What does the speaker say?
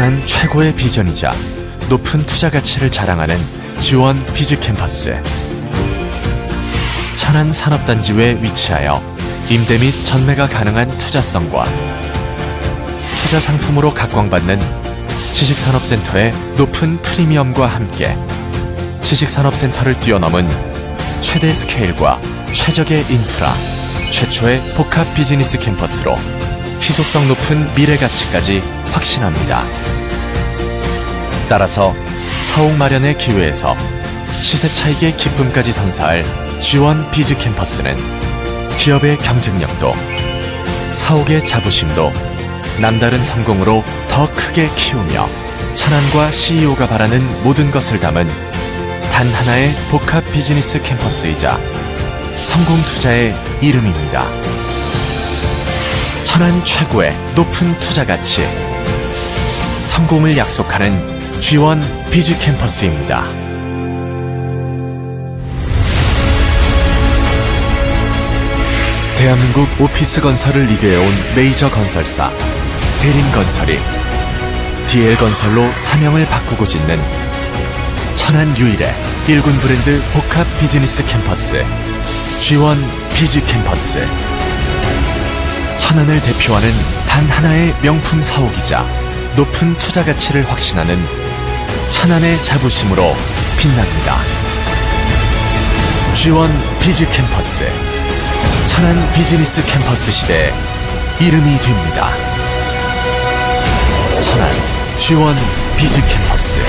천안 최고의 비전이자 높은 투자 가치를 자랑하는 지원 비즈 캠퍼스. 천안 산업단지 외 위치하여 임대 및 전매가 가능한 투자성과 투자 상품으로 각광받는 지식산업센터의 높은 프리미엄과 함께 지식산업센터를 뛰어넘은 최대 스케일과 최적의 인프라, 최초의 복합 비즈니스 캠퍼스로 희소성 높은 미래 가치까지 확신합니다. 따라서 사옥 마련의 기회에서 시세 차익의 기쁨까지 선사할 G1 비즈 캠퍼스는 기업의 경쟁력도 사옥의 자부심도 남다른 성공으로 더 크게 키우며 천안과 CEO가 바라는 모든 것을 담은 단 하나의 복합 비즈니스 캠퍼스이자 성공 투자의 이름입니다. 천안 최고의 높은 투자 가치 성공을 약속하는 G1 비즈 캠퍼스입니다. 대한민국 오피스 건설을 리드해온 메이저 건설사 대림 건설이 DL건설로 사명을 바꾸고 짓는 천안 유일의 일군 브랜드 복합 비즈니스 캠퍼스 G1 비즈 캠퍼스 천안을 대표하는 단 하나의 명품 사옥이자 높은 투자 가치를 확신하는 천안의 자부심으로 빛납니다. G1 비즈 캠퍼스 천안 비즈니스 캠퍼스 시대의 이름이 됩니다. 천안 G1 비즈 캠퍼스